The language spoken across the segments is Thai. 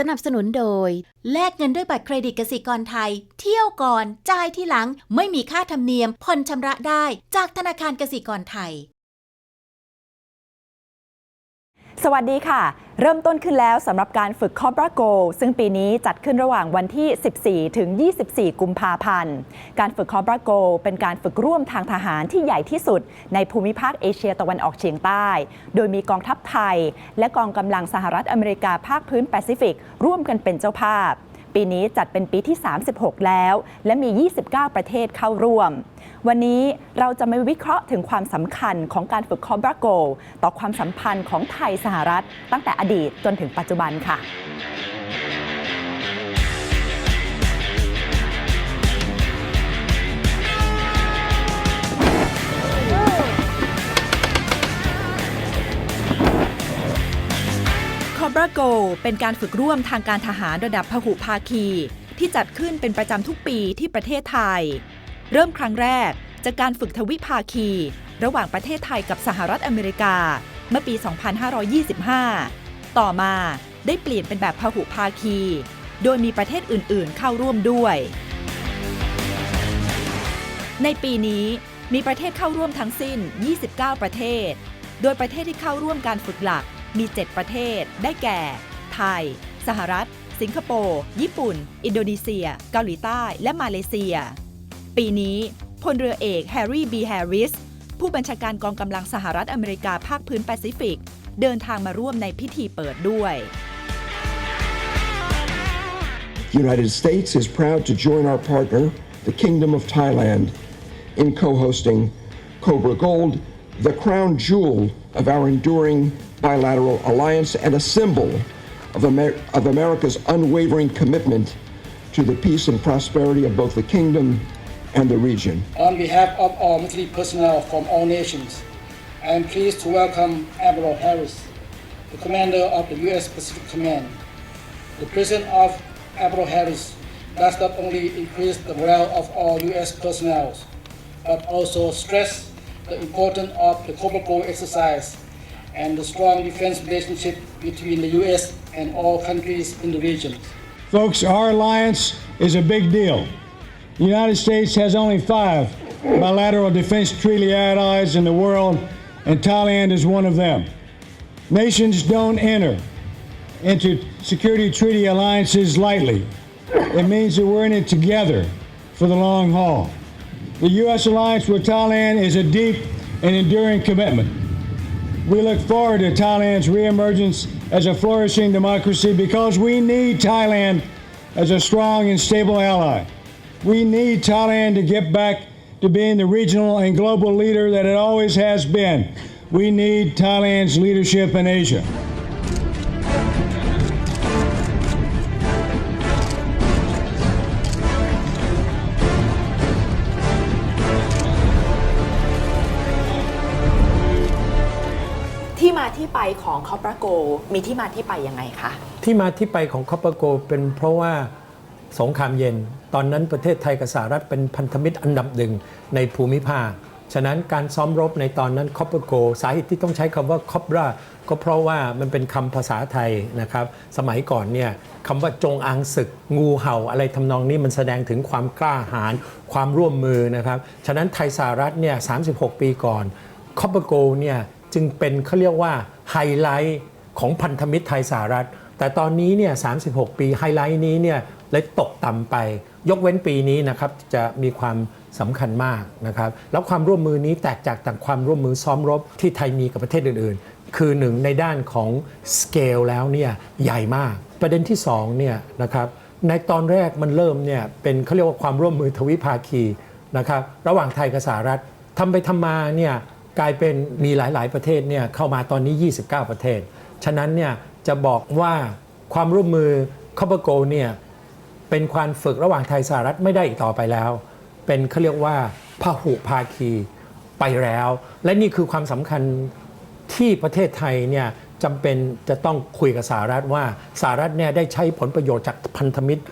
สนับสนุนโดย แลกเงินด้วยบัตรเครดิตกสิกรไทย เที่ยวก่อน จ่ายที่หลัง ไม่มีค่าธรรมเนียมผ่อนชำระได้ จากธนาคารกสิกรไทย สวัสดีค่ะ เริ่มต้นขึ้นแล้วสำหรับการฝึก Cobra Go ซึ่งปีนี้จัดขึ้นระหว่างวันที่ 14 ถึง 24 กุมภาพันธ์ การฝึก Cobra Go เป็นการฝึกร่วมทางทหารที่ใหญ่ที่สุด ในภูมิภาคเอเชียตะวันออกเฉียงใต้ โดยมีกองทัพไทย และกองกำลังสหรัฐอเมริกาภาคพื้นแปซิฟิก ร่วมกันเป็นเจ้าภาพ ปีนี้จัดเป็นปีที่ 36 แล้ว และมี 29 ประเทศเข้าร่วม วันนี้เราจะมาวิเคราะห์ถึงความสำคัญของการฝึกคอบราโก ต่อความสัมพันธ์ของไทยสหรัฐ ตั้งแต่อดีตจนถึงปัจจุบันค่ะ b r a Go เป็นการฝึกร่วมทางการทหารระดับพหุภาคี ที่จัดขึ้นเป็นประจำทุกปีที่ประเทศไทย เริ่มครั้งแรกจากการฝึกทวิภาคี ระหว่างประเทศไทยกับสหรัฐอเมริกา เมื่อปี 2525 ต่อมาได้เปลี่ยนเป็นแบบพหุภาคี โดยมีประเทศอื่นๆ เข้าร่วมด้วย ในปีนี้มีประเทศเข้าร่วมทั้งสิ้น 29 ประเทศ โดยประเทศที่เข้าร่วมการฝึกหลัก มี 7 ประเทศ ได้แก่ ไทย สหรัฐ สิงคโปร์ ญี่ปุ่น อินโดนีเซีย เกาหลีใต้ และมาเลเซีย ปีนี้พลเรือเอกแฮร์รี่บีแฮร์ริส ผู้บัญชาการกองกำลังสหรัฐอเมริกาภาคพื้นแปซิฟิก เดินทางมาร่วมในพิธีเปิดด้วย United States is proud to join our partner, the Kingdom of Thailand, in co hosting Cobra Gold, the crown jewel of our enduring bilateral alliance and a symbol of, Amer- of America's unwavering commitment to the peace and prosperity of both the kingdom and the region. On behalf of all military personnel from all nations, I am pleased to welcome Admiral Harris, the commander of the U.S. Pacific Command. The presence of Admiral Harris does not only increase the morale of all U.S. personnel, but also stress the importance of the Go exercise and the strong defense relationship between the U.S. and all countries in the region. Folks, our alliance is a big deal. The United States has only five bilateral defense treaty allies in the world, and Thailand is one of them. Nations don't enter into security treaty alliances lightly. It means that we're in it together for the long haul. The U.S. alliance with Thailand is a deep and enduring commitment. We look forward to Thailand's reemergence as a flourishing democracy because we need Thailand as a strong and stable ally. We need Thailand to get back to being the regional and global leader that it always has been. We need Thailand's leadership in Asia. ที่ไปของ Cobra Go มีที่มาที่ไปยังไงคะ ที่มาที่ไปของคอปปร์โกเป็นเพราะว่าสงครามเย็น ตอนนั้นประเทศไทยกับสหรัฐเป็นพันธมิตรอันดับหนึ่งในภูมิภาค ฉะนั้นการซ้อมรบในตอนนั้นคอปเปอร์โกสาเหตุที่ต้องใช้คำว่าคอปราก็เพราะว่ามันเป็นคำภาษาไทยนะครับ สมัยก่อนเนี่ยคำว่าจงอางศึก งูเห่าอะไรทำนองนี้มันแสดงถึงความกล้าหาญความร่วมมือนะครับ ฉะนั้นไทยสหรัฐเนี่ย36 ปีก่อนคอปเปอร์โกเนี่ย จึงเป็นเขาเรียกว่าไฮไลท์ของพันธมิตรไทยสหรัฐ แต่ตอนนี้เนี่ย 36 ปีไฮไลท์นี้เนี่ยเลยตกต่ำไป ยกเว้นปีนี้นะครับจะมีความสำคัญมากนะครับ แล้วความร่วมมือนี้แตกจากต่างความร่วมมือซ้อมรบที่ไทยมีกับประเทศอื่น ๆ คือหนึ่งในด้านของสเกลแล้วเนี่ยใหญ่มาก ประเด็นที่สองเนี่ยนะครับในตอนแรกมันเริ่มเนี่ยเป็นเขาเรียกว่าความร่วมมือทวิภาคีนะครับระหว่างไทยกับสหรัฐทำไปทำมาเนี่ย กลายเป็นมีหลาย ๆ ประเทศเนี่ยเข้ามาตอนนี้ 29 ประเทศ ฉะนั้นเนี่ยจะบอกว่าความร่วมมือคอปเปอร์โกเนี่ยเป็นความฝึกระหว่างไทยสหรัฐไม่ได้อีกต่อไปแล้ว เป็นเขาเรียกว่าพหุภาคีไปแล้ว และนี่คือความสำคัญที่ประเทศไทยเนี่ยจำเป็นจะต้องคุยกับสหรัฐว่าสหรัฐเนี่ยได้ใช้ผลประโยชน์จากพันธมิตร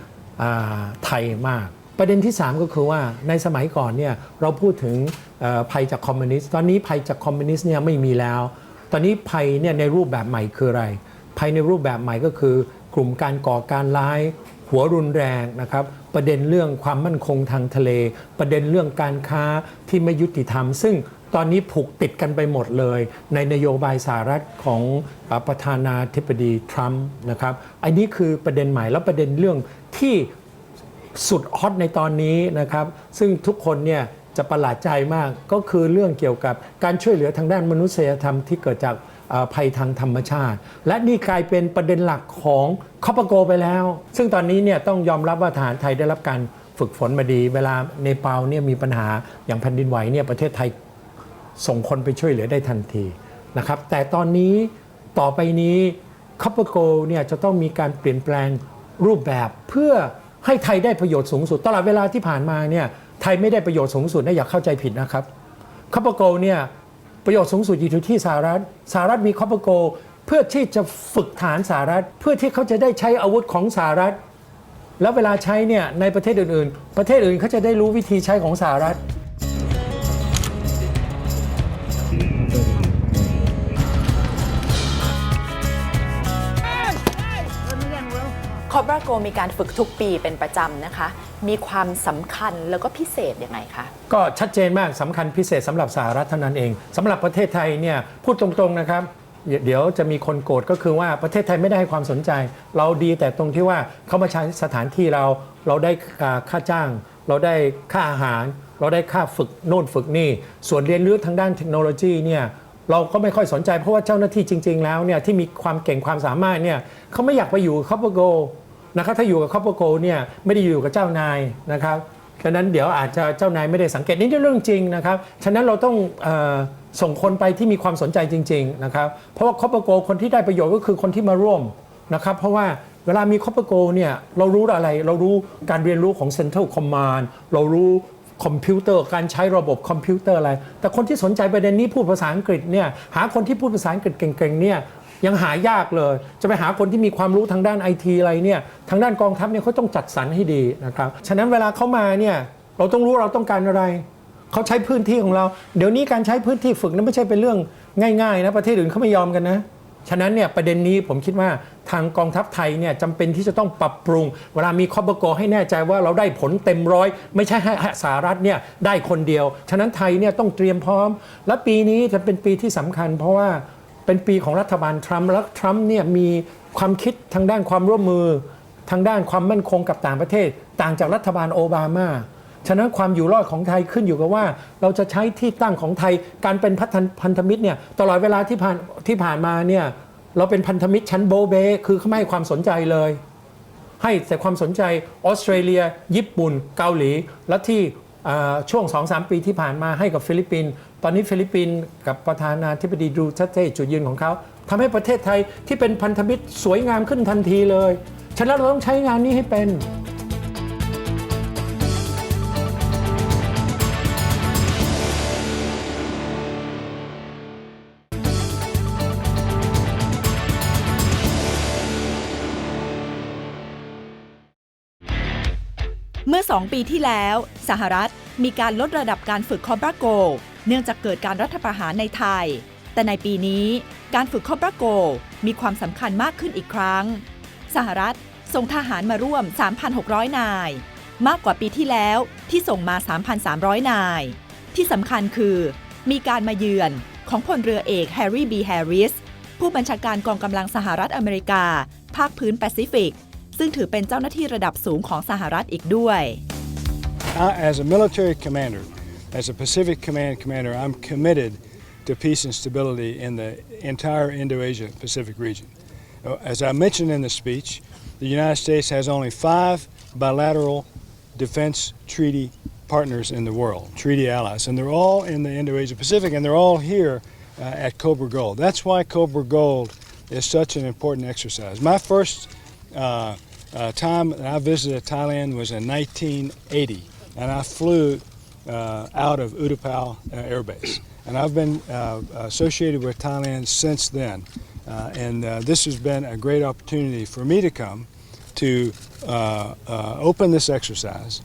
ไทยมาก ประเด็นที่ 3 ก็คือว่าในสมัยก่อนเนี่ยเราพูดถึงภัยจากคอมมิวนิสต์ตอนนี้ภัยจากคอมมิวนิสต์เนี่ยไม่มีแล้ว ตอนนี้ภัยเนี่ยในรูปแบบใหม่คืออะไร ภัยในรูปแบบใหม่ก็คือกลุ่มการก่อการร้ายหัวรุนแรงนะครับ ประเด็นเรื่องความมั่นคงทางทะเล ประเด็นเรื่องการค้าที่ไม่ยุติธรรม ซึ่งตอนนี้ผูกติดกันไปหมดเลย ในนโยบายสหรัฐของประธานาธิบดีทรัมป์นะครับอันนี้คือประเด็นใหม่แล้วประเด็นเรื่องที่ สุดฮอตในตอนนี้นะครับ ซึ่งทุกคนเนี่ยจะประหลาดใจมากก็คือเรื่องเกี่ยวกับการช่วยเหลือทางด้านมนุษยธรรมที่เกิดจากภัยทางธรรมชาติ และนี่กลายเป็นประเด็นหลักของคอปโกไปแล้ว ซึ่งตอนนี้เนี่ยต้องยอมรับว่าทหารไทยได้รับการฝึกฝนมาดี เวลาเนปาลเนี่ยมีปัญหาอย่างแผ่นดินไหวเนี่ยประเทศไทยส่งคนไปช่วยเหลือได้ทันทีนะครับแต่ตอนนี้ต่อไปนี้คอปโกเนี่ยจะต้องมีการเปลี่ยนแปลงรูปแบบเพื่อ ให้ไทยได้ประโยชน์สูงสุด ตลอดเวลาที่ผ่านมาเนี่ยไทยไม่ได้ประโยชน์สูงสุดนะอย่าเข้าใจผิดนะครับคอปโกเนี่ยประโยชน์สูงสุดอยู่ที่สหรัฐสหรัฐมีคอปโกเพื่อที่จะฝึกฐานสหรัฐ เพื่อที่เขาจะได้ใช้อาวุธของสหรัฐ แล้วเวลาใช้เนี่ยในประเทศอื่น ๆ ประเทศอื่นเขาจะได้รู้วิธีใช้ของสหรัฐ บราโกมีการฝึกทุกปีเป็นประจำนะคะ มีความสำคัญแล้วก็พิเศษยังไงคะ ก็ชัดเจนมากสำคัญพิเศษสำหรับสหรัฐเท่านั้นเองสำหรับประเทศไทยเนี่ยพูดตรงๆนะครับเดี๋ยวจะมีคนโกรธก็คือว่าประเทศไทยไม่ได้ให้ความสนใจ เราดีแต่ตรงที่ว่าเขามาใช้สถานที่เราเราได้ค่าจ้าง เราได้ค่าอาหาร เราได้ค่าฝึกโน่นฝึกนี่ ส่วนเรียนรู้ทางด้านเทคโนโลยีเนี่ยเราก็ไม่ค่อยสนใจเพราะว่าเจ้าหน้าที่จริง ๆ แล้วเนี่ยที่มีความเก่งความสามารถเนี่ยเขาไม่อยากไปอยู่คอปโก นะครับถ้าอยู่กับคอปโกเนี่ยไม่ได้อยู่กับเจ้านายนะครับฉะนั้นเดี๋ยวอาจจะเจ้านายไม่ได้สังเกตนี่เรื่องจริงนะครับฉะนั้นเราต้องออส่งคนไปที่มีความสนใจจริงๆนะครับเพราะว่าคอปโกคนที่ได้ประโยชน์ก็คือคนที่มาร่วมนะครับเพราะว่าเวลามีคอปโกเนี่ยเรารู้อะไร เรารู้การเรียนรู้ของ Central Command เรารู้คอมพิวเตอร์การใช้ระบบคอมพิวเตอร์อะไร แต่คนที่สนใจประเด็นนี้พูดภาษาอังกฤษเนี่ยหาคนที่พูดภาษาอังกฤษเก่งๆเนี่ย ยังหายากเลย จะไปหาคนที่มีความรู้ทางด้านไอทีอะไรเนี่ยทางด้านกองทัพเนี่ยเขาต้องจัดสรรให้ดีนะครับฉะนั้นเวลาเขามาเนี่ยเราต้องรู้เราต้องการอะไรเขาใช้พื้นที่ของเรา เดี๋ยวนี้การใช้พื้นที่ฝึกนั้นไม่ใช่เป็นเรื่องง่ายๆนะประเทศอื่นเขาไม่ยอมกันนะฉะนั้นเนี่ยประเด็นนี้ผมคิดว่าทางกองทัพไทยเนี่ยจำเป็นที่จะต้องปรับปรุง เวลามีคอปโกให้แน่ใจว่าเราได้ผลเต็มร้อย ไม่ใช่ให้สหรัฐเนี่ยได้คนเดียว ฉะนั้นไทยเนี่ยต้องเตรียมพร้อม และปีนี้จะเป็นปีที่สำคัญ เพราะว่า เป็นปีของรัฐบาลทรัมป์และทรัมป์เนี่ยมีความคิดทางด้านความร่วมมือ ทางด้านความมั่นคงกับต่างประเทศ ต่างจากรัฐบาลโอบามาฉะนั้นความอยู่รอดของไทยขึ้นอยู่กับว่า เราจะใช้ที่ตั้งของไทยการเป็นพันธพันธมิตรเนี่ยตลอดเวลาที่ผ่านที่ผ่านมาเนี่ยเราเป็นพันธมิตรชั้นโบเบคือเขาไม่ให้ความสนใจเลย ให้แต่ความสนใจออสเตรเลีย ญี่ปุ่น เกาหลี และที่อ่าช่วง 2-3 ปีที่ผ่านมาให้กับฟิลิปปินส์ ตอนนี้ฟิลิปปินส์กับประธานาธิบดีดูชัดเจนจุดยืนของเขาทำให้ประเทศไทยที่เป็นพันธมิตรสวยงามขึ้นทันทีเลย ฉะนั้นเราต้องใช้งานนี้ให้เป็นเมื่อ 2 ปีที่แล้ว สหรัฐมีการลดระดับการฝึกคอบราโก เนื่องจากเกิดการรัฐประหารในไทย แต่ในปีนี้การฝึกคอบราโกมีความสำคัญมากขึ้นอีกครั้ง สหรัฐส่งทหารมาร่วม 3,600 นาย มากกว่าปีที่แล้วที่ส่งมา 3,300 นาย ที่สำคัญคือมีการมาเยือนของพลเรือเอกแฮร์รี่บีแฮร์ริสผู้บัญชาการกองกำลังสหรัฐอเมริกา ภาคพื้นแปซิฟิก ซึ่งถือเป็นเจ้าหน้าที่ระดับสูงของสหรัฐอีกด้วย as a military commander, as a Pacific Command commander, I'm committed to peace and stability in the entire Indo-Asia Pacific region. Uh, As I mentioned in the speech, the United States has only five bilateral defense treaty partners in the world, treaty allies, and they're all in the Indo-Asia Pacific, and they're all here uh, at Cobra Gold. That's why Cobra Gold is such an important exercise. My first uh, uh, time that I visited Thailand was in 1980, and I flew out of Utapao uh, Air Base. And I've been uh, associated with Thailand since then. Uh, and uh, this has been a great opportunity for me to come to uh, uh, open this exercise,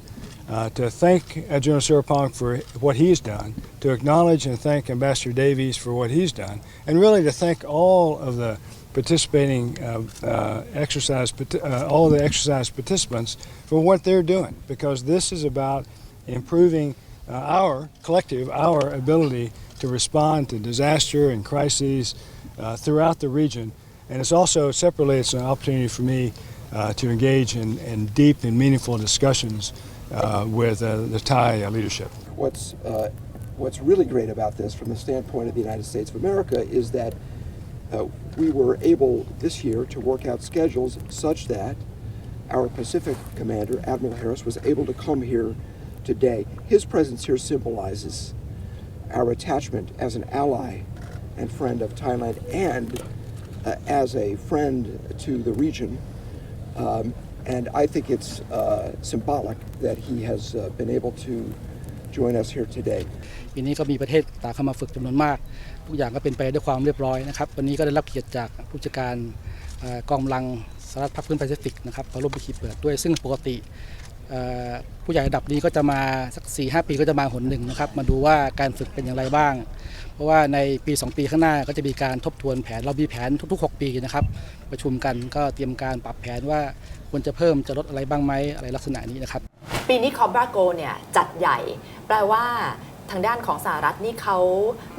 uh, to thank uh, General Surapong for what he's done, to acknowledge and thank Ambassador Davies for what he's done, and really to thank all of the participating uh, uh, exercise, uh, all the exercise participants for what they're doing, because this is about improving uh, our collective, our ability to respond to disaster and crises uh, throughout the region. And it's also separately, it's an opportunity for me uh, to engage in, in deep and meaningful discussions uh, with uh, the Thai uh, leadership. what's what's really great about this from the standpoint of the United States of America is that we were able this year to work out schedules such that our Pacific commander Admiral Harris was able to come here today. His presence here symbolizes our attachment as an ally and friend of Thailand and uh, as a friend to the region. Um, and I think it's uh, symbolic that he has uh, been able to join us here today. ปีนี้ก็มีประเทศต่างเข้ามาฝึกจำนวนมาก ทุกอย่างก็เป็นไปด้วยความเรียบร้อยนะครับ วันนี้ก็ได้รับเกียรติจากผู้จัดการเอ่อกองกำลังสหรัฐพักพื้นแปซิฟิกนะครับมาร่วมพิธีเปิดด้วยซึ่งปกติเอ่อ ผู้ใหญ่ระดับนี้ก็จะมาสัก4ีหปีก็จะมาหนหนึ่งนะครับ มาดูว่าการฝึกเป็นอย่างไรบ้าง เพราะว่าในปี 2 ปีข้างหน้าก็จะมีการทบทวนแผนเรามีแผนทุก ๆ 6 ปีนะครับ ประชุมกันก็เตรียมการปรับแผนว่าควรจะเพิ่มจะลดอะไรบ้างไหมอะไรลักษณะนี้นะครับ ปีนี้คอ b บราโกเนี่ยจัดใหญ่ แปลว่าทางด้านของสหรัฐนี่เขา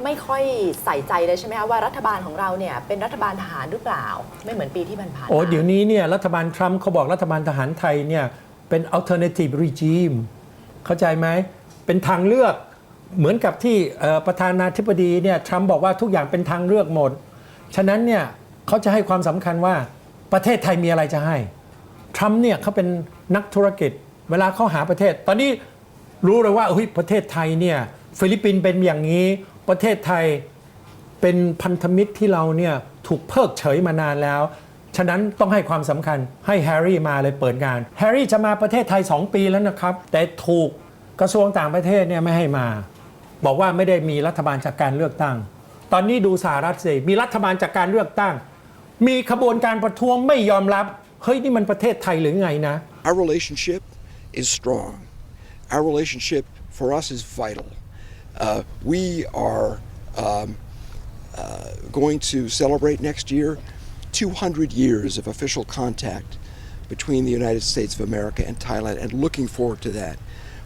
ไม่ค่อยใส่ใจเลยใช่ไหมคะว่ารัฐบาลของเราเนี่ยเป็นรัฐบาลทหารหรือเปล่า ไม่เหมือนปีที่ผ่านๆโอ้มาเดี๋ยวนี้เนี่ยรัฐบาลทรัมป์เขาบอกรัฐบาลทหารไทยเนี่ย เป็น alternative regime เข้าใจไหม เป็นทางเลือกเหมือนกับที่ประธานาธิบดีเนี่ยทรัมป์บอกว่าทุกอย่างเป็นทางเลือกหมด ฉะนั้นเนี่ยเขาจะให้ความสำคัญว่าประเทศไทยมีอะไรจะให้ทรัมป์เนี่ยเขาเป็นนักธุรกิจ เวลาเขาหาประเทศ ตอนนี้รู้เลยว่าเฮ้ยประเทศไทยเนี่ยฟิลิปปินส์เป็นอย่างนี้ประเทศไทยเป็นพันธมิตรที่เราเนี่ยถูกเพิกเฉยมานานแล้ว ฉะนั้นต้องให้ความสำคัญให้แฮร์รี่มาเลยเปิดงานแฮร์รี่จะมาประเทศไทย 2 ปีแล้วนะครับ แต่ถูกกระทรวงต่างประเทศเนี่ยไม่ให้มา บอกว่าไม่ได้มีรัฐบาลจากการเลือกตั้ง ตอนนี้ดูสหรัฐสิมีรัฐบาลจากการเลือกตั้ง มีขบวนการประท้วงไม่ยอมรับเฮ้ยนี่มันประเทศไทยหรือไงนะ Our relationship is strong. Our relationship for us is vital. Uh, we are um, uh, going to celebrate next year 200 years of official contact between the United States of America and Thailand, and looking forward to that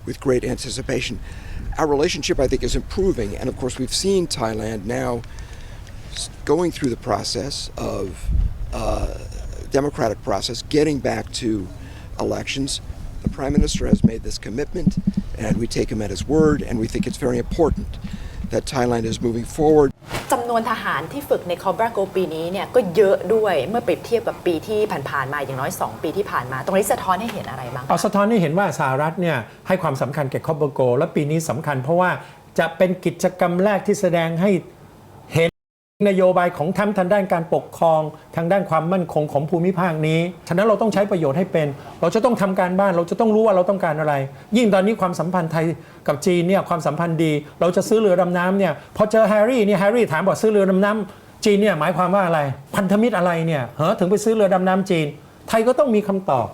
with great anticipation. Our relationship, I think, is improving, and of course, we've seen Thailand now going through the process of uh, democratic process, getting back to elections. The prime minister has made this commitment, and we take him at his word. And we think it's very important that Thailand is moving forward. จำนวนทหารที่ฝึกในคอ b บราโกปีนี้เนี่ยก็เยอะด้วยเมื่อเปรียบเทียบกับปีที่ผ่านๆมาอย่างน้อย 2 ปีที่ผ่านมา ตรงนี้สะท้อนให้เห็นอะไรบ้างคะเอาสะท้อนให้เห็นว่าสหรัฐเนี่ยให้ความสำคัญแก่คอปเปอร์โก และปีนี้สำคัญเพราะว่าจะเป็นกิจกรรมแรกที่แสดงให้เห็ นโยบายของทั้งทางด้านการปกครองทางด้านความมั่นคงของภูมิภาคนี้ ฉะนั้นเราต้องใช้ประโยชน์ให้เป็น เราจะต้องทำการบ้านเราจะต้องรู้ว่าเราต้องการอะไร ยิ่งตอนนี้ความสัมพันธ์ไทยกับจีนเนี่ยความสัมพันธ์ดี เราจะซื้อเรือดำน้ำเนี่ยพอเจอแฮร์รี่เนี่ยแฮร์รี่ถามบอกซื้อเรือดำน้ำจีนเนี่ยหมายความว่าอะไร พันธมิตรอะไรเนี่ยเหรอถึงไปซื้อเรือดำน้ำจีน ไทยก็ต้องมีคำตอบ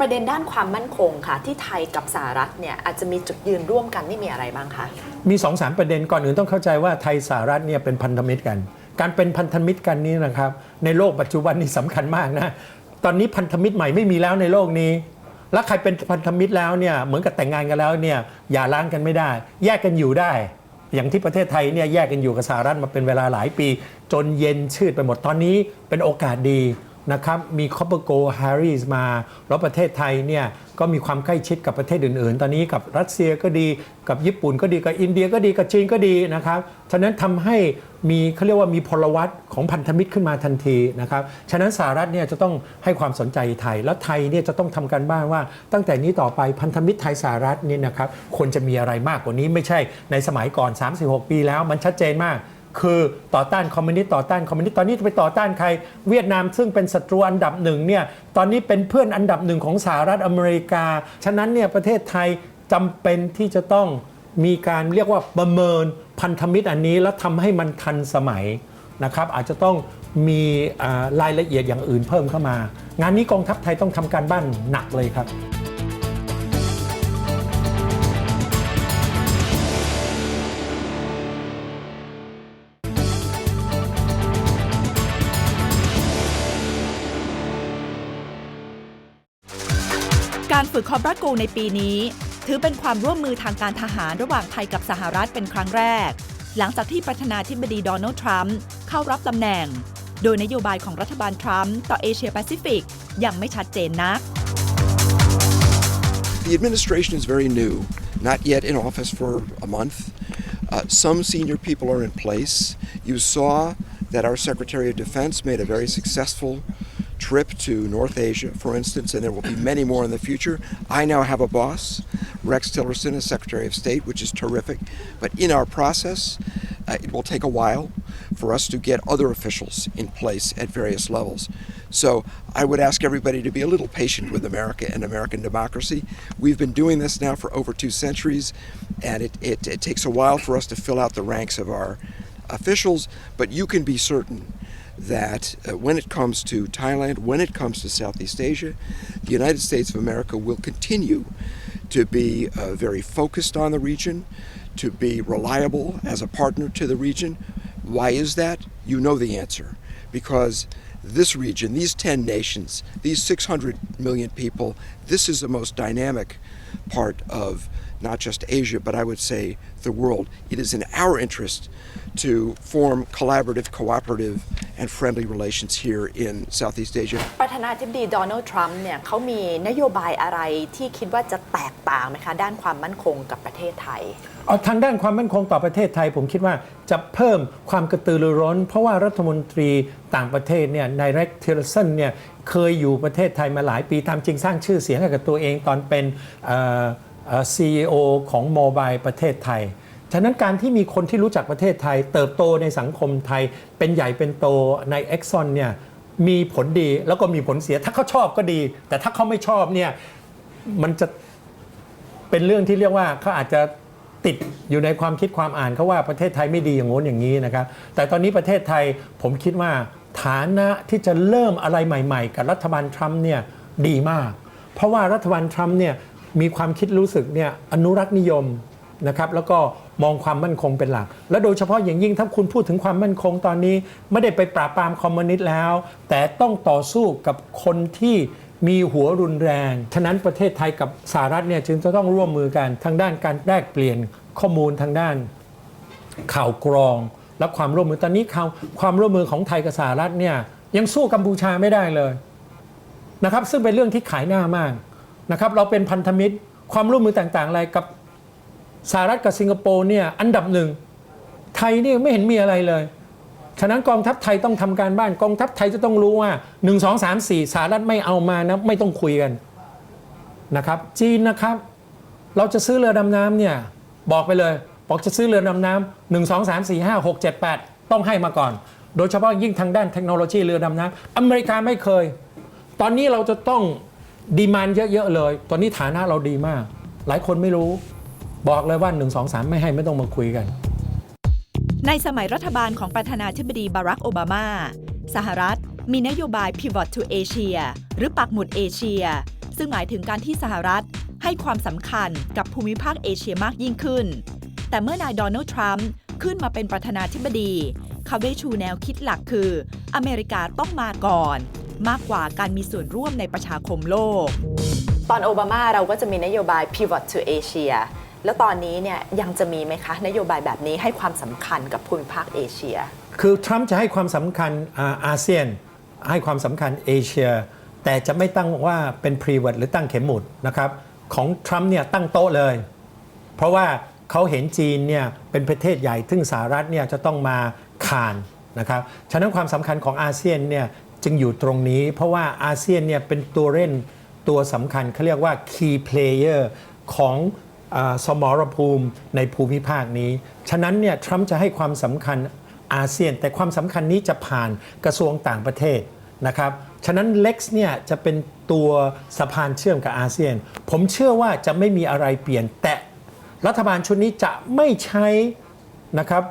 ประเด็นด้านความมั่นคงค่ะ ที่ไทยกับสหรัฐเนี่ยอาจจะมีจุดยืนร่วมกันนี่มีอะไรบ้างคะ มี2อสามประเด็นก่อนอื่นต้องเข้าใจว่าไทยสหรัฐเนี่ยเป็นพันธมิตรกัน การเป็นพันธมิตรกันนี้นะครับในโลกปัจจุบันนี่สำคัญมากนะตอนนี้พันธมิตรใหม่ไม่มีแล้วในโลกนี้ แล้วใครเป็นพันธมิตรแล้วเนี่ยเหมือนกับแต่งงานกันแล้วเนี่ยอย่าล้างกันไม่ได้ แยกกันอยู่ได้ อย่างที่ประเทศไทยเนี่ยแยกกันอยู่กับสหรัฐมาเป็นเวลาหลายปี จนเย็นชืดไปหมดตอนนี้เป็นโอกาสดี นะครับมีคอปเปอร์โกแฮร์รีสมา แล้วประเทศไทยเนี่ยก็มีความใกล้ชิดกับประเทศอื่นๆ ตอนนี้กับรัสเซียก็ดีกับญี่ปุ่นก็ดีกับอินเดียก็ดีกับจีนก็ดีนะครับฉะนั้นทำให้มีเขาเรียกว่ามีพลวัตของพันธมิตรขึ้นมาทันทีนะครับฉะนั้นสหรัฐเนี่ยจะต้องให้ความสนใจไทย แล้วไทยเนี่ยจะต้องทำการบ้านว่า ตั้งแต่นี้ต่อไปพันธมิตรไทยสหรัฐเนี่ยนะครับควรจะมีอะไรมากกว่านี้ไม่ใช่ในสมัยก่อน 36 ปีแล้วมันชัดเจนมาก คือต่อต้านคอมมิวนิสต์ต่อต้านคอมมิวนิสต์ตอนนี้จะไปต่อต้านใคร เวียดนามซึ่งเป็นศัตรูอันดับหนึ่งเนี่ยตอนนี้เป็นเพื่อนอันดับหนึ่งของสหรัฐอเมริกา ฉะนั้นเนี่ยประเทศไทยจำเป็นที่จะต้องมีการเรียกว่าประเมินพันธมิตรอันนี้แล้วทำให้มันทันสมัยนะครับอาจจะต้องมีรายละเอียดอย่างอื่นเพิ่มเข้ามา งานนี้กองทัพไทยต้องทำการบ้านหนักเลยครับ ฝึกคอบราโกในปีนี้ ถือเป็นความร่วมมือทางการทหารระหว่างไทยกับสหรัฐเป็นครั้งแรก หลังจากที่ประธานาธิบดีโดนัลด์ทรัมป์เข้ารับตำแหน่ง โดยนโยบายของรัฐบาลทรัมป์ต่อเอเชียแปซิฟิกยังไม่ชัดเจนนัก The administration is very new, not yet in office for a month. Uh, some senior people are in place. You saw that our Secretary of Defense made a very successful trip to North Asia, for instance, and there will be many more in the future. I now have a boss, Rex Tillerson, as Secretary of State, which is terrific. But in our process, uh, it will take a while for us to get other officials in place at various levels. So I would ask everybody to be a little patient with America and American democracy. We've been doing this now for over two centuries, and it, it, it takes a while for us to fill out the ranks of our officials, but you can be certain that uh, when it comes to Thailand, when it comes to Southeast Asia, the United States of America will continue to be uh, very focused on the region, to be reliable as a partner to the region. Why is that? You know the answer. Because this region, these 10 nations, these 600 million people, this is the most dynamic part of not just Asia, but I would say the world. It is in our interest to form collaborative, cooperative, and friendly relations here in Southeast Asia. ประธานาธิบดีโดนัลด์ทรัมป์เนี่ยเขามีนโยบายอะไรที่คิดว่าจะแตกต่างไหมคะ ด้านความมั่นคงกับประเทศไทย เอาทางด้านความมั่นคงต่อประเทศไทย ผมคิดว่าจะเพิ่มความกระตือรือร้น เพราะว่ารัฐมนตรีต่างประเทศเนี่ยนายเร็กเทเลสันเนี่ยเคยอยู่ประเทศไทยมาหลายปีตามจริงสร้างชื่อเสียงให้กับตัวเองตอนเป็นเอ่อเอ่อ CEO ของโมบายประเทศไทย ฉะนั้นการที่มีคนที่รู้จักประเทศไทย เติบโตในสังคมไทย เป็นใหญ่เป็นโตใน Exxon เนี่ยมีผลดีแล้วก็มีผลเสียถ้าเขาชอบก็ดี แต่ถ้าเขาไม่ชอบเนี่ยมันจะเป็นเรื่องที่เรียกว่าเขาอาจจะติดอยู่ในความคิดความอ่านเขาว่าประเทศไทยไม่ดีอย่างโน้นอย่างนี้นะครับ แต่ตอนนี้ประเทศไทยผมคิดว่าฐานะที่จะเริ่มอะไรใหม่ ๆ กับรัฐบาลทรัมป์เนี่ยดีมาก เพราะว่ารัฐบาลทรัมป์เนี่ยมีความคิดรู้สึกเนี่ยอนุรักษ์นิยมนะครับ แล้วก็ มองความมั่นคงเป็นหลัก และโดยเฉพาะอย่างยิ่งถ้าคุณพูดถึงความมั่นคงตอนนี้ ไม่ได้ไปปราบปรามคอมมิวนิสต์แล้ว แต่ต้องต่อสู้กับคนที่มีหัวรุนแรง ฉะนั้นประเทศไทยกับสหรัฐเนี่ยจึงจะต้องร่วมมือกันทางด้านการแลกเปลี่ยนข้อมูลทางด้านข่าวกรอง และความร่วมมือตอนนี้ข่าวความร่วมมือของไทยกับสหรัฐเนี่ยยังสู้กัมพูชาไม่ได้เลยนะครับซึ่งเป็นเรื่องที่ขายหน้ามากนะครับเราเป็นพันธมิตรความร่วมมือต่างๆอะไรกับ สหรัฐกับสิงคโปร์เนี่ยอันดับหนึ่งไทยนี่ไม่เห็นมีอะไรเลย ฉะนั้นกองทัพไทยต้องทำการบ้านกองทัพไทยจะต้องรู้ว่า 1 2 3 4สหรัฐไม่เอามานะไม่ต้องคุยกันนะครับจีนนะครับ เราจะซื้อเรือดำน้ำเนี่ยบอกไปเลย บอกจะซื้อเรือดำน้ำหนึ่งสองสามสี่ห้าหกเจ็ดแปดต้องให้มาก่อน โดยเฉพาะยิ่งทางด้านเทคโนโลยีเรือดำน้ำอเมริกาไม่เคย ตอนนี้เราจะต้องดีมานเยอะๆเลย ตอนนี้ฐานะเราดีมาก หลายคนไม่รู้ บอกเลยว่า 1 2 3 ไม่ให้ไม่ต้องมาคุยกัน ในสมัยรัฐบาลของประธานาธิบดีบารักโอบามา สหรัฐมีนโยบาย Pivot to Asia หรือปักหมุดเอเชีย ซึ่งหมายถึงการที่สหรัฐให้ความสำคัญกับภูมิภาคเอเชียมากยิ่งขึ้น แต่เมื่อนายโดนัลด์ทรัมป์ขึ้นมาเป็นประธานาธิบดี เขาได้ชูแนวคิดหลักคือ อเมริกาต้องมาก่อน มากกว่าการมีส่วนร่วมในประชาคมโลก ตอนโอบามาเราก็จะมีนโยบาย Pivot to Asia แล้วตอนนี้เนี่ยยังจะมีไหมคะ นโยบายแบบนี้ให้ความสำคัญกับภูมิภาคเอเชีย คือทรัมป์จะให้ความสำคัญอาเซียน ให้ความสำคัญเอเชีย แต่จะไม่ตั้งว่าเป็นพรีเวิร์ดหรือตั้งเข็มหมุดนะครับของทรัมป์เนี่ยตั้งโต๊ะเลย เพราะว่าเขาเห็นจีนเนี่ยเป็นประเทศใหญ่ซึ่งสหรัฐเนี่ยจะต้องมาคานนะครับฉะนั้นความสำคัญของอาเซียนเนี่ยจึงอยู่ตรงนี้ เพราะว่าอาเซียนเนี่ยเป็นตัวเล่นตัวสำคัญเขาเรียกว่า key player ของ สมรภูมิในภูมิภาคนี้ ฉะนั้นเนี่ยทรัมป์จะให้ความสำคัญอาเซียน แต่ความสำคัญนี้จะผ่านกระทรวงต่างประเทศนะครับ ฉะนั้นเล็กซ์เนี่ยจะเป็นตัวสะพานเชื่อมกับอาเซียน ผมเชื่อว่าจะไม่มีอะไรเปลี่ยน แต่รัฐบาลชุดนี้จะไม่ใช้นะครับ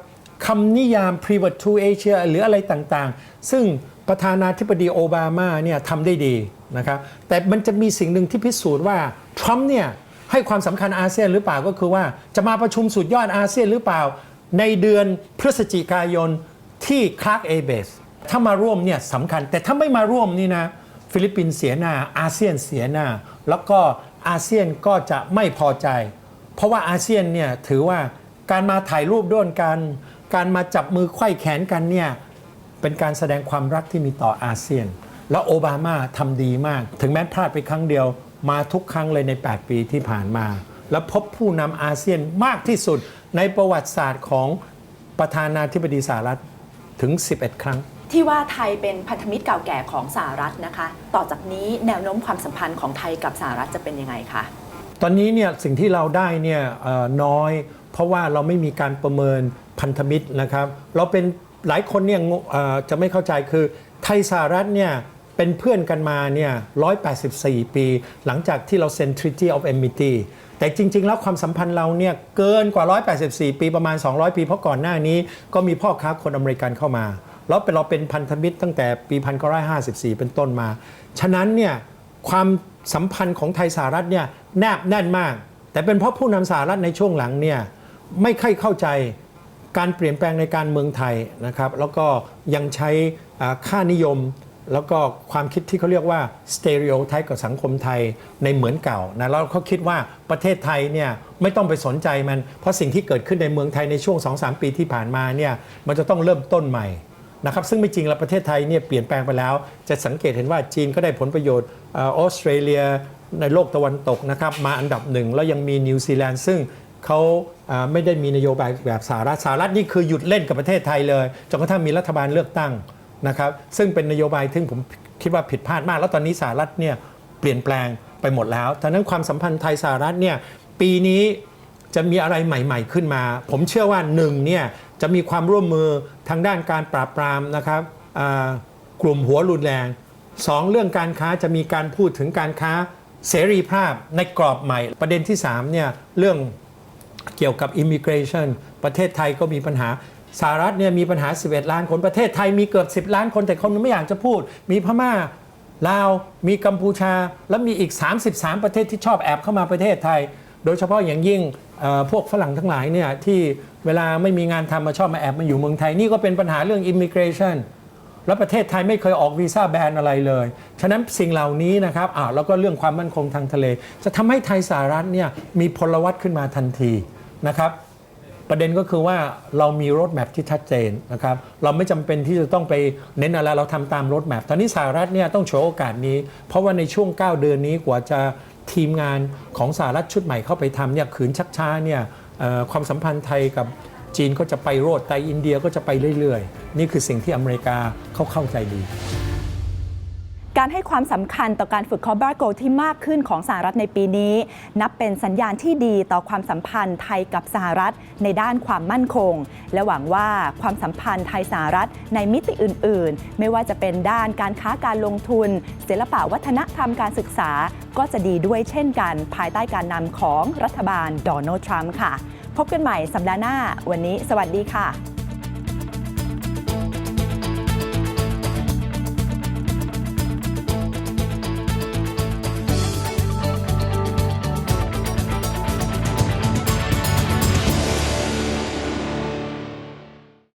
คำนิยาม private to Asia หรืออะไรต่างๆ ซึ่งประธานาธิบดีโอบามาเนี่ยทำได้ดีนะครับ แต่มันจะมีสิ่งหนึ่งที่พิสูจน์ว่าทรัมป์เนี่ย ให้ความสำคัญอาเซียนหรือเปล่าก็คือว่าจะมาประชุมสุดยอดอาเซียนหรือเปล่า ในเดือนพฤศจิกายนที่คลาร์กเอเบสถ้ามาร่วมเนี่ยสำคัญ แต่ถ้าไม่มาร่วมนี่นะ ฟิลิปปินส์เสียหน้า อาเซียนเสียหน้า แล้วก็อาเซียนก็จะไม่พอใจ เพราะว่าอาเซียนเนี่ยถือว่าการมาถ่ายรูปด้วยกัน การมาจับมือไขว้แขนกันเนี่ยเป็นการแสดงความรักที่มีต่ออาเซียน แล้วโอบามาทำดีมาก ถึงแม้พลาดไปครั้งเดียว มาทุกครั้งเลยใน 8 ปีที่ผ่านมา แล้วพบผู้นำอาเซียนมากที่สุดในประวัติศาสตร์ของประธานาธิบดีสหรัฐถึง 11 ครั้ง ที่ว่าไทยเป็นพันธมิตรเก่าแก่ของสหรัฐนะคะ ต่อจากนี้แนวโน้มความสัมพันธ์ของไทยกับสหรัฐจะเป็นยังไงคะตอนนี้เนี่ยสิ่งที่เราได้เนี่ยเอ่อน้อย เพราะว่าเราไม่มีการประเมินพันธมิตรนะครับ เราเป็นหลายคนเนี่ยงงเอ่อจะไม่เข้าใจคือไทยสหรัฐเนี่ย เป็นเพื่อนกันมาเนี่ย184 ปี หลังจากที่เราเซ็น Treaty of Amity แต่จริง ๆ แล้วความสัมพันธ์เราเนี่ยเกินกว่า 184 ปีประมาณ 200 ปี เพราะก่อนหน้านี้ก็มีพ่อค้าคนอเมริกันเข้ามา แล้วเป็นเราเป็นพันธมิตรตั้งแต่ปี 1954 เป็นต้นมา ฉะนั้นเนี่ยความสัมพันธ์ของไทยสหรัฐเนี่ยแนบแน่นมาก แต่เป็นเพราะผู้นำสหรัฐในช่วงหลังเนี่ยไม่ค่อยเข้าใจการเปลี่ยนแปลงในการเมืองไทยนะครับแล้วก็ยังใช้ค่านิยม แล้วก็ความคิดที่เขาเรียกว่าสเต r ริโอไทป์กับสังคมไทยในเหมือนเก่านะแล้วเขาคิดว่าประเทศไทยเนี่ยไม่ต้องไปสนใจมัน เพราะสิ่งที่เกิดขึ้นในเมืองไทยในช่วง 2-3 ปีที่ผ่านมาเนี่ยมันจะต้องเริ่มต้นใหม่นะครับซึ่งไม่จริงแล้วประเทศไทยเนี่ยเปลี่ยนแปลงไปแล้ว จะสังเกตเห็นว่าจีนก็ได้ผลประโยชน์ออสเตรเลียในโลกตะวันตกนะครับมาอันดับหนึ่งแล้วยังมีนิวซีแลนด์ซึ่งเขาไม่ได้มีนโยบายแบบสหรัฐสหรัฐนี่คือหยุดเล่นกับประเทศไทยเลยจนกระทั่งมีรัฐบาลเลือกตั้ง นะครับซึ่งเป็นนโยบายที่ผมคิดว่าผิดพลาดมาก แล้วตอนนี้สหรัฐเนี่ยเปลี่ยนแปลงไปหมดแล้วดังนั้นความสัมพันธ์ไทยสหรัฐเนี่ยปีนี้จะมีอะไรใหม่ ๆ ขึ้นมา ผมเชื่อว่าหนึ่งเนี่ยจะมีความร่วมมือทางด้านการปราบปรามนะครับกลุ่มหัวรุนแรงสองเรื่องการค้าจะมีการพูดถึงการค้าเสรีภาพในกรอบใหม่ ประเด็นที่3เนี่ยเรื่องเกี่ยวกับ immigration ประเทศไทยก็มีปัญหา สหรัฐเนี่ยมีปัญหา 11 ล้านคนประเทศไทยมีเกือบ 10 ล้านคนแต่คนไม่อยากจะพูด มีพม่าลาวมีกัมพูชา และมีอีก 33 ประเทศที่ชอบแอบเข้ามาประเทศไทย โดยเฉพาะอย่างยิ่งพวกฝรั่งทั้งหลายเนี่ยที่เวลาไม่มีงานทำมาชอบมาแอบมาอยู่เมืองไทย นี่ก็เป็นปัญหาเรื่อง immigration แล้วประเทศไทยไม่เคยออกวีซ่าแบนอะไรเลย ฉะนั้นสิ่งเหล่านี้นะครับอ้าวแล้วก็เรื่องความมั่นคงทางทะเล จะทำให้ไทยสหรัฐเนี่ยมีพลวัตขึ้นมาทันทีนะครับ ประเด็นก็คือว่าเรามีรถแมพที่ชัดเจนนะครับเราไม่จำเป็นที่จะต้องไปเน้นอะไรเราทำตามรถแมพตอนนี้สหรัฐเนี่ยต้องโชว์โอกาสนี้ เพราะว่าในช่วง 9 เดือนนี้กว่าจะทีมงานของสหรัฐชุดใหม่เข้าไปทำเนี่ยขืนชักช้าเนี่ยความสัมพันธ์ไทยกับจีนก็จะไปโรดไตอินเดียก็จะไปเรื่อยๆ นี่คือสิ่งที่อเมริกาเขาเข้าใจดี การให้ความสำคัญต่อการฝึกคอร์บราโกที่มากขึ้นของสหรัฐในปีนี้ นับเป็นสัญญาณที่ดีต่อความสัมพันธ์ไทยกับสหรัฐในด้านความมั่นคง และหวังว่าความสัมพันธ์ไทยสหรัฐในมิติอื่น ๆ ไม่ว่าจะเป็นด้านการค้าการลงทุน ศิลปะวัฒนธรรมการศึกษาก็จะดีด้วยเช่นกัน ภายใต้การนำของรัฐบาลโดนัลด์ทรัมป์ค่ะ พบกันใหม่สัปดาห์หน้า วันนี้ สวัสดีค่ะ